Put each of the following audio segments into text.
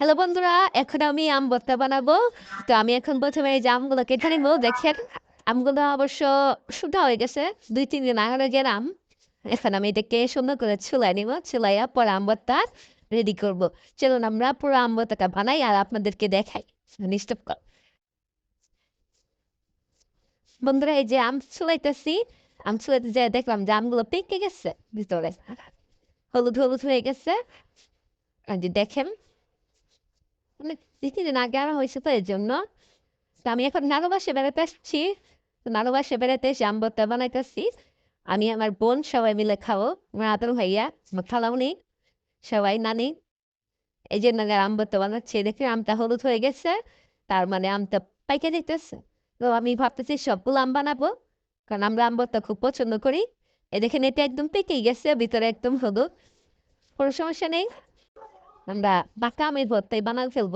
Hello বন্ধুরা, এখন আমি আম ভর্তা বানাবো। তো আমি এখন প্রথমে এই যে আমগুলো কেটে নিবো। দেখেন, আমগুলো অবশ্য শুধু হয়ে গেছে, দুই, তিন দিন আগে গেলাম এখন আমি এটাকে সুন্দর করে ছুলাই নিব, ছুলাইয়া পরে আম ভর্তা রেডি করব। চলুন আমরা পুরো আম ভর্তাটা বানাই আর আপনাদেরকে দেখাই। নিশ্চপ কর। বন্ধুরা, এই যে আম ছুলাইতেছি, আম ছুলাইতে যে দেখলাম যে আমগুলো পেকে গেছে ভিতরে। হলুদ হলুদ হয়ে গেছে। দেখেন মানে কিছুদিন আগে আনা হয়েছে এর জন্য তো আমি এখন নারুবাসে বেড়াতে আসছি তো নারুবাসে বেড়াতে এসে আম ভর্তা বানাইতেছি। আমি আমার বোন সবাই মিলে খাব, আমার আদর ভাইয়া খালামনি, সবাই নানি। এই জন্য আম ভর্তা বানাচ্ছি দেখে আমটা হলুদ হয়ে গেছে, তার মানে আমটা পাইকে দিতেছে। তো আমি ভাবতেছি সবগুলো আম বানাবো, কারণ আমরা আম ভর্তা খুব পছন্দ করি। এ দেখেন এটা একদম পেকেই গেছে, ভিতরে একদম হলুদ। কোনো সমস্যা নেই। আমরা বাঁকা আমের ভর্তাই বানাই ফেলব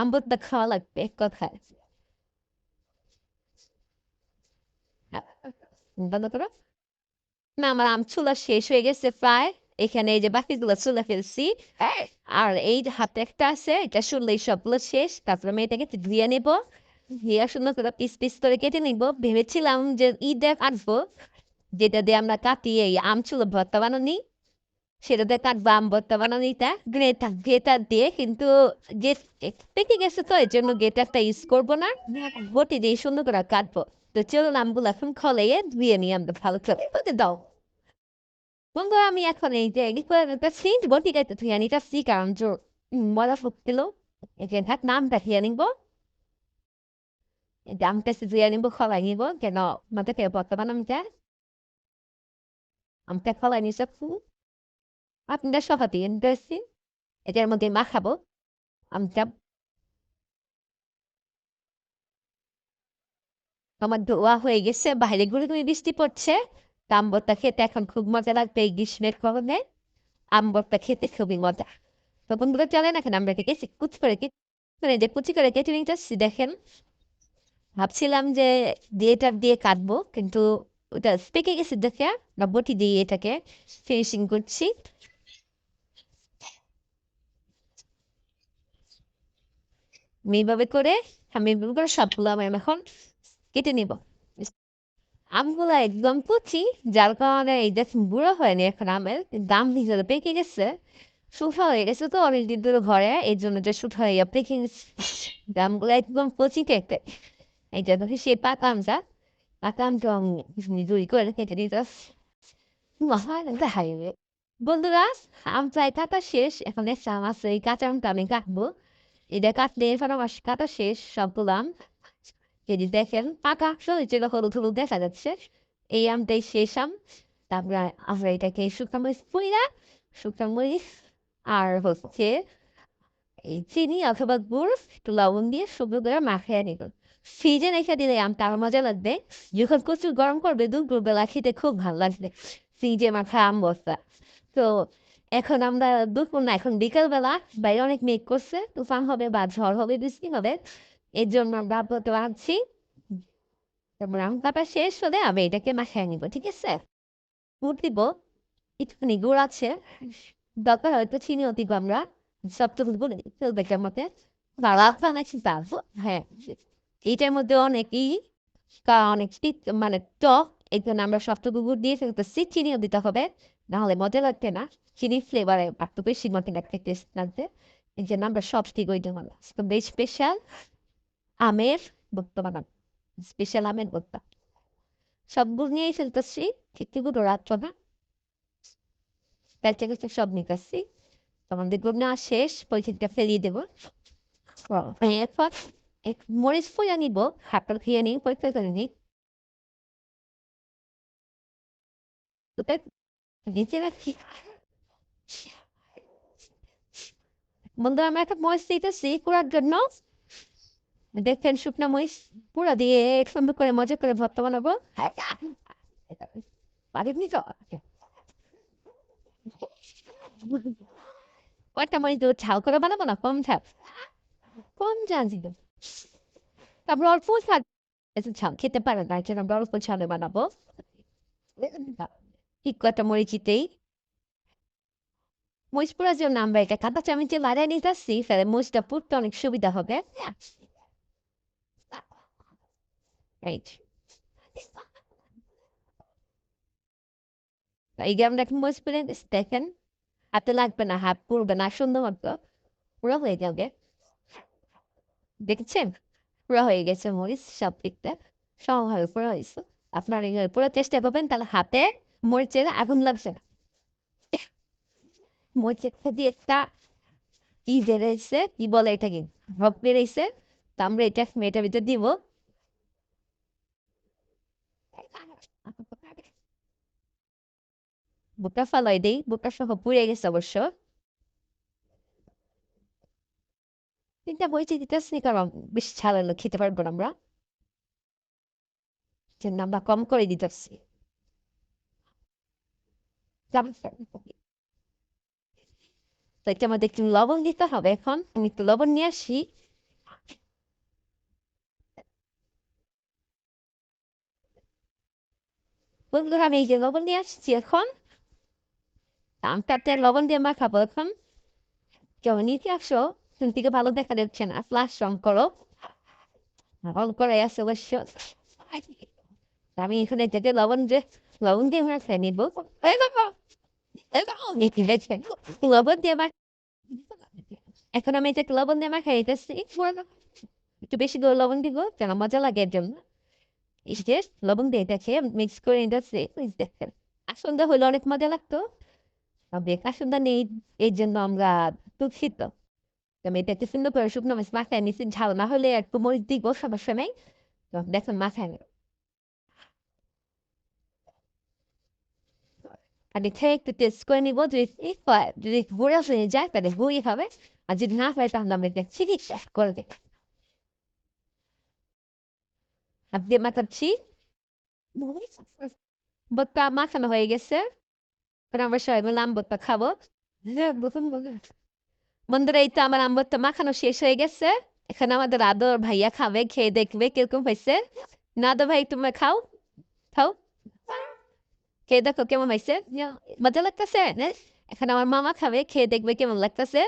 আম ভর্তা খাওয়া লাগবে এক বন্ধ করো না আমার আম চুলা শেষ হয়ে গেছে প্রায় এখানে এই যে বাকিগুলো চুলা ফেলছি আর এই হাতে একটা আছে এটা শুনলেই সবগুলো শেষ তারপরে আমি এটাকে ধুয়ে নেব ধুয়ে সুন্দর করে পিস পিস করে কেটে নিবো ভেবেছিলাম যে ঈদে কাটবো যেটা দিয়ে আমরা কাটিয়ে এই আম চুলা ভর্তা বানানি আম ভর্তা বানানিটা গ্রেটার গ্রেটার দিয়ে কিন্তু যে পেকে গেছে তো এর জন্য গ্রেটারটা ইউজ করব না বটি দিয়ে সুন্দর করে কাটবো তো চলুন আমগুলো এখন খলাইয়ে ধুয়ে নিয়ে আমরা ভালো করে হতে দাও বন্ধু আমি এখন এই যে করে নিতেছি বটি গাইতে ধুয়ে নিতেছি কারণ যে মজা ফুটছিল এখানে থাক নামটা ধুয়ে নিব আমটা ধুয়ে নিব খলাই নিব কেন মাথা খেয়ে বর্তমান আমটা আমটা খলাই নিছে আপনারা সহজেই ইন্টারেস্টিং এটার মধ্যে মাখাবো আমটা আমার ধোয়া হয়ে গেছে, বাইরে গুড়ি গুড়ি বৃষ্টি পড়ছে আম্বরটা খেতে এখন খুব মজা লাগবে এই গ্রীষ্মের গরমে। আম্বরটা খেতে খুবই মজা। তো বন্ধুরা চলে না কেন আমরা এটাকে কুচি করে মানে যে কুচি করে কেটে নিতেছি দেখেন, ভাবছিলাম যে দিয়েটা দিয়ে কাটবো, কিন্তু ওটা পেকে গেছে দেখে না বটি দিয়ে এটাকে ফিনিশিং করছি। আমি এইভাবে করে আমি এইভাবে করে সবগুলো আমি এখন কেটে নিব। আমগুলো একদম কচি, যার কারণে এই দেখুন বুড়ো হয়নি এখন আমের, দাম হিসেবে পেকে গেছে। শুঠা হয়ে গেছে তো অনেকদিন ধরে ঘরে, এই জন্য যে শুঠা হয়ে পেকে গেছে। আমগুলো একদম কচি কেটে। এইটা দেখি, সেই পাকা আমটা পাকা আমটা আমি দুই করে কেটে দিতে হাইবে বন্ধুরা, আম প্রায় কাটা শেষ, এখন এসে আম আছে, এই কাঁচা আমটা আমি কাটবো। আমার কাটা শেষ সবগুলো আম যদি দেখেন পাকা যেটা হলুদ হলুদ দেখা যাচ্ছে এই আমটাই শেষ আম তারপরে আমরা এটাকে শুকনো মরিচ পুইরা শুকনো আর হচ্ছে এই চিনি অথবা গুড় একটু লবণ দিয়ে শুকনো করে মাখিয়ে নিল ফ্রিজে দিলে আমটা আরও মজা লাগবে যখন প্রচুর গরম করবে দুপুরবেলা খেতে খুব ভালো লাগবে ফ্রিজে মাখা আম বস্তা তো এখন আমরা দুপুর না, এখন বিকেলবেলা বাইরে অনেক মেঘ করছে, তুফান হবে বা ঝড় হবে, বৃষ্টি হবে, এর জন্য আমরা বলতে পারছি তারপর শেষ হলে আমি এটাকে মাখায় নিব, ঠিক আছে? গুড় দিব, একটুখানি গুড় আছে, দরকার হয়তো চিনি দিব আমরা সব তো বলে ফেলবে মতে হ্যাঁ এইটার মধ্যে অনেকই অনেক মানে টক, এই জন্য আমরা সবটুকু গুড় দিয়ে ফেলতেছি, চিনিও দিতে হবে। নাহলে মজা লাগবে না। চিনি ফ্লেভারে একটু বেশি মতো একটা টেস্ট লাগবে এই জন্য আমরা সব ঠিক ওই জন্য বেশ স্পেশাল আমের ভর্তা বানাবো। স্পেশাল আমের ভর্তা। সবগুলো নিয়েই ফেলতেছি। ঠিকগুলো রাখছো না। প্যাচে গেছে সব নিতেছি। গুলো নেওয়া শেষ। পরিচিতটা ফেলিয়ে দেবো। এরপর মরিচ ফুয়া নিব। হাতটা খেয়ে নিই, পরিষ্কার করে নিই। নিচে রাখি বন্ধুরা আমরা একটা মরিচ দিতেছি কুড়ার জন্য দেখেন শুকনো মরিচ পুরো দিয়ে সুন্দর করে মজা করে ভর্তা বানাবো পারিনি তো কয়েকটা মরিচ দেবো ঝাল করে বানাবো না কম ঝাল কম ঝাল দিব তারপর অল্প ঝাল ঝাল খেতে পারে না জন্য আমরা অল্প ঝালে বানাবো ঠিক কয়েকটা মরিচ দিতেই মরিচ পোড়ার জন্য আমরা এটা কাঁটা চামচে লাগাই নিতেছি তাহলে মরিচটা পুড়তে অনেক সুবিধা হবে এই যে। এই যে আমরা এখন মরিচ পুড়ে নিচ্ছি, দেখেন হাতে লাগবে না হাত পুড়বে না সুন্দর মতো পুরো হয়ে যাবে দেখেছেন পুরো হয়ে গেছে মরিচ সব দিকটা সমভাবে পুরো হয়েছে আপনার পুরো চেষ্টা করবেন তাহলে হাতে মরিচের আগুন লাগছে না মরিচের দিয়ে একটা ই বেড়েছে কি বলে এটাকে ভাব বেড়েছে তা আমরা এটা মেয়েটার ভিতরে দিব বুকটা ফালাই দিই বুকটা সহ পুড়ে গেছে অবশ্য তিনটা মরিচ দিতেছি কারণ বেশি ছাড়ালো খেতে পারব না আমরা জন্য আমরা কম করে দিতেছি তো এটা আমাদের একটু লবণ দিতে হবে এখন। আমি একটু লবণ নিয়ে আসি। বন্ধুরা, আমি এই যে লবণ নিয়ে আসছি এখন। লবণ দিয়ে এখন। কেউ নিতে আসো? তুমি থেকে ভালো দেখা যাচ্ছে না। ফ্লাশ অন করো। অন করে আছে অবশ্য। আমি এখানে যেতে লবণ যে লবণ দিয়ে মাখা নিব। লবণ দিয়ে মাখ এখন আমি এটা লবণ দিয়ে একটু বেশি করে লবণ দিব যেন মজা লাগে এর জন্য লবণ দিয়ে মিক্স করে নিতেছি দেখেন হলে অনেক মজা লাগতো তবে আসন্দা নেই এই জন্য আমরা দুঃখিত আমি এটাকে সুন্দর করে শুকনো মাছ মাখায় নিচ্ছি ঝাল না হলে একটু মরিচ দিব সবার সময় দেখুন মাখায় আর একটু টেস্ট করে নিব যদি ঠিক হয় যদি ঘুরে হয়ে যায় তাহলে ঘুরিয়ে হবে আর যদি না হয় তাহলে আমরা এটা চিকিৎসা করে দেব আপনি মাখাচ্ছি বোটটা মাখানো হয়ে গেছে আমরা সবাই মিলে আম্বরটা খাব বন্ধুরা এই তো আমার আম্বরটা মাখানো শেষ হয়ে গেছে এখন আমাদের আদর ভাইয়া খাবে খেয়ে দেখবে কীরকম হয়েছে না আদর ভাই তুমি খাও খাও খেয়ে দেখো কেমন হয়েছে মজা লাগতেছে এখন আমার মামা খাবে খেয়ে দেখবে কেমন লাগতেছে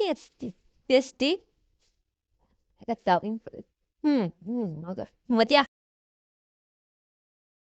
টেস্টি টেস্টি হুম হুম মজা মজা